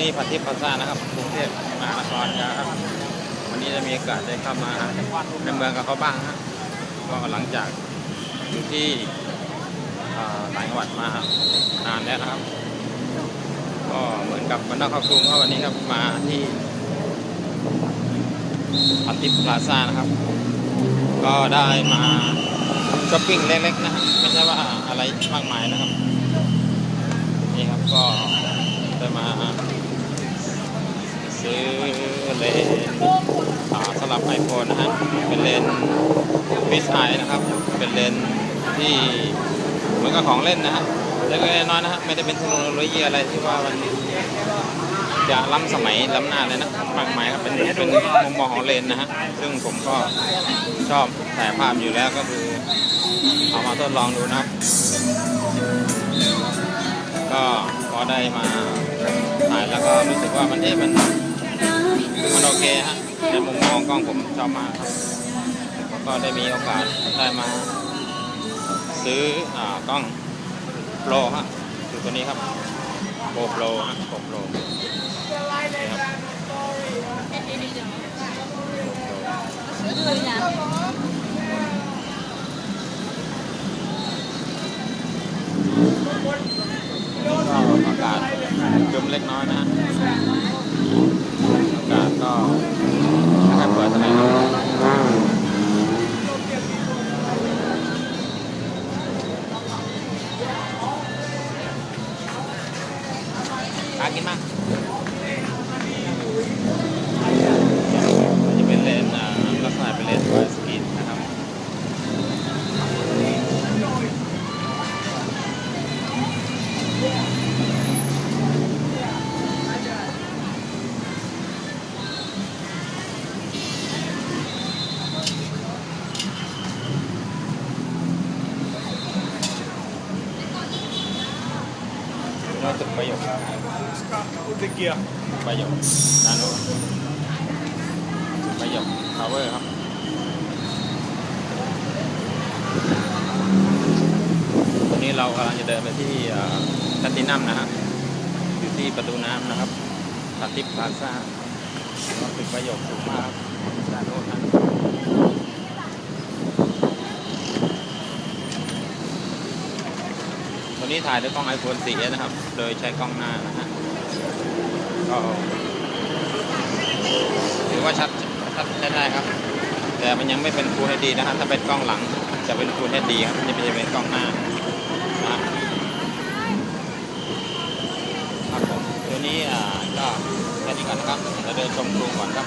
นี่พันทิพย์พลาซ่านะครับกรุงเทพมหานครนะครับ วันนี้จะมีโอกาสได้เข้ามาในเมืองกับเขาบ้างฮะก็หลังจากที่อ่าต่างจังหวัดมานานแล้วนะครับ ก็เหมือนกับวันนอกเข้ากรุงก็วันนี้ครับมาที่พันทิพย์พลาซ่านะครับ ก็ได้มาช้อปปิ้งเล็กๆนะครับไม่ใช่ว่าอะไรมากมายนะครับนี่ครับก็ได้มา ซื้อเลนส์สำหรับไอโฟนนะฮะ เป็นเลนฟิสไอนะครับ เป็นเลนส์ที่เหมือนกับของเล่นนะฮะเล็กๆน้อยๆนะฮะ ไม่ได้เป็นเทคโนโลยีอะไรที่ว่ามันจะล้ำสมัยล้ำหน้าเลยนะมากมายครับเป็นเป็นมุมมองของเลนส์นะฮะ ซึ่งผมก็ชอบถ่ายภาพอยู่แล้วก็คือเอามาทดลองดูนะครับ ก็พอได้มาถ่ายแล้วก็รู้สึกว่ามันเอ๊ะมัน มันโอเคฮะในมุมมองกล้องผมชอบมากครับแล้วก็ได้มีโอกาสได้มา ซื้ออกล้องโปรฮะคือตัวนี้ครับโปรโปรฮะโปรโปรนี่ครับก็อากาศครึมเล็กน้อยนะ ฮะ ยคทาวเวอร์ครับตอนนี้เรากำลังจะเดินไปที่แพตตินัมนะฮะ อยู่ที่ประตูน้ำนะครับพาทิพพลาซ่าก็ตึกประโยคสูงมากครับด้านโน้นนะตัว นี้ถ่ายด้วยกล้อง iPhone 4 นะครับ โดยใช้กล้องหน้านะฮะก็ถือว่าชัดชัดได้ครับ แต่มันยังไม่เป็น Full HD นะครับถ้าเป็นกล้องหลังจะเป็น Full HD ครับจะไม่ใช่เป็นกล้องหน้านะครับผมตัวนี้อ่าก็แค่นี้ก่อนนะครับเราเดินชมกรุงก่อนครับ